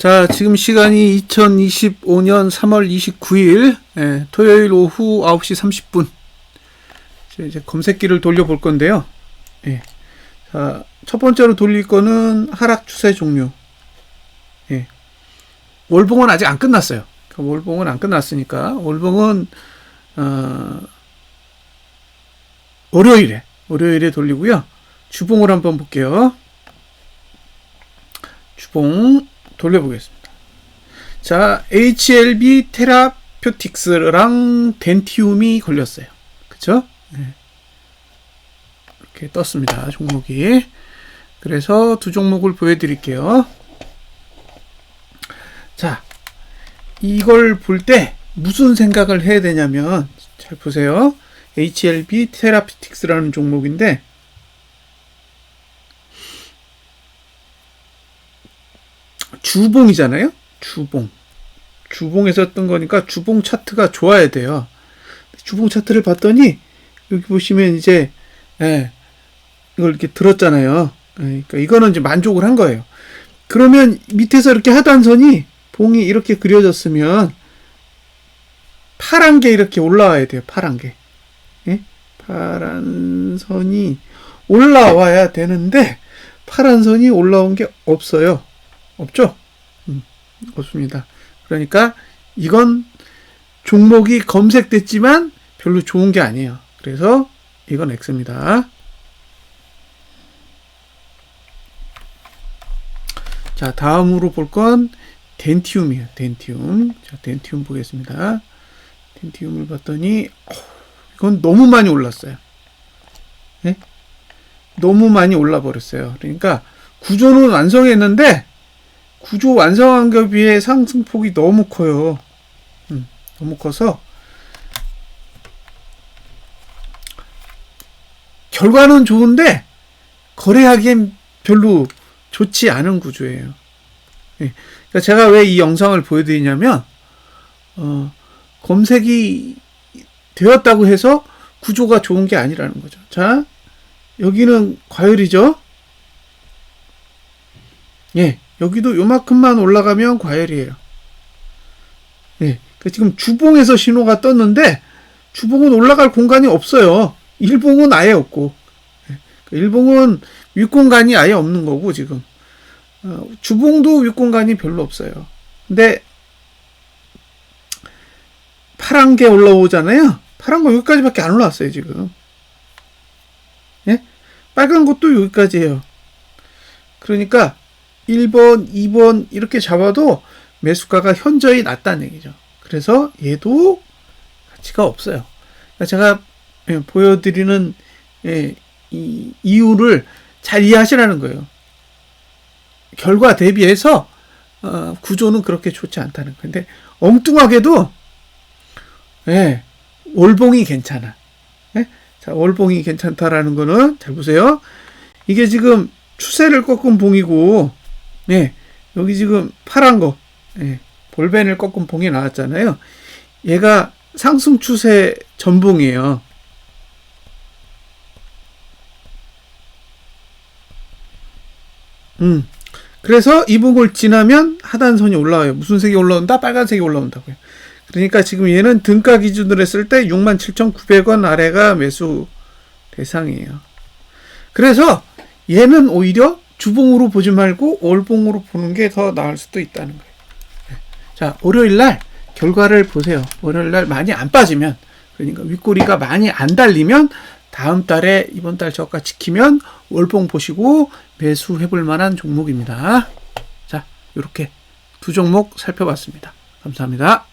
자, 지금 시간이 2025년 3월 29일, 예, 토요일 오후 9시 30분. 이제 검색기를 돌려볼 건데요. 예. 자, 첫 번째로 돌릴 거는 하락 추세 종료. 예. 월봉은 아직 안 끝났어요. 그러니까 월봉은 안 끝났으니까, 월봉은, 어, 월요일에, 월요일에 돌리고요. 주봉을 한번 볼게요. 주봉 돌려보겠습니다. 자, HLB 테라퓨틱스랑 덴티움이 걸렸어요. 그쵸? 네. 이렇게 떴습니다. 종목이. 그래서 두 종목을 보여드릴게요. 자, 이걸 볼 때 무슨 생각을 해야 되냐면, 잘 보세요. HLB 테라피틱스라는 종목인데, 주봉이잖아요? 주봉. 주봉에서 뜬 거니까 주봉 차트가 좋아야 돼요. 주봉 차트를 봤더니 여기 보시면 이제 예, 이걸 이렇게 들었잖아요. 예, 그러니까 이거는 이제 만족을 한 거예요. 그러면 밑에서 이렇게 하단선이 봉이 이렇게 그려졌으면 파란 게 이렇게 올라와야 돼요. 파란 게. 예? 파란 선이 올라와야 되는데 파란 선이 올라온 게 없어요. 없죠? 음, 없습니다. 그러니까 이건 종목이 검색됐지만 별로 좋은 게 아니에요. 그래서 이건 X입니다. 자, 다음으로 볼 건 덴티움이에요. 덴티움. 자, 덴티움 보겠습니다. 덴티움을 봤더니 어, 이건 너무 많이 올랐어요. 네? 너무 많이 올라 버렸어요. 그러니까 구조는 완성했는데 구조 완성한 게 비해 상승폭이 너무 커요. 음, 너무 커서 결과는 좋은데 거래하기엔 별로 좋지 않은 구조예요. 예. 그러니까 제가 왜 이 영상을 보여드리냐면 어, 검색이 되었다고 해서 구조가 좋은 게 아니라는 거죠. 자, 여기는 과열이죠. 예, 여기도 요만큼만 올라가면 과열이에요. 예, 그 지금 주봉에서 신호가 떴는데 주봉은 올라갈 공간이 없어요. 일봉은 아예 없고 예, 그 일봉은 윗공간이 아예 없는 거고 지금 어, 주봉도 윗공간이 별로 없어요. 근데 파란 게 올라오잖아요. 파란 거 여기까지밖에 안 올라왔어요 지금. 예? 빨간 것도 여기까지예요. 그러니까 1번, 2번 이렇게 잡아도 매수가가 현저히 낮다는 얘기죠. 그래서 얘도 가치가 없어요. 그러니까 제가 예, 보여드리는 예, 이 이유를 잘 이해하시라는 거예요. 결과 대비해서 어, 구조는 그렇게 좋지 않다는. 근데 엉뚱하게도 예, 월봉이 괜찮아. 예? 자, 월봉이 괜찮다라는 거는 잘 보세요. 이게 지금 추세를 꺾은 봉이고 예, 여기 지금 파란 거, 예, 볼벤을 꺾은 봉이 나왔잖아요. 얘가 상승 추세 전봉이에요. 음. 그래서 이 봉을 지나면 하단선이 올라와요. 무슨 색이 올라온다? 빨간색이 올라온다고요. 그러니까 지금 얘는 등가 기준으로 했을 때 67,900원 아래가 매수 대상이에요. 그래서 얘는 오히려 주봉으로 보지 말고 월봉으로 보는 게 더 나을 수도 있다는 거예요. 네. 자, 월요일 날 결과를 보세요. 월요일 날 많이 안 빠지면 그러니까 윗꼬리가 많이 안 달리면 다음 달에 이번 달 저가 지키면 월봉 보시고 매수해 볼 만한 종목입니다. 자, 이렇게 두 종목 살펴봤습니다. 감사합니다.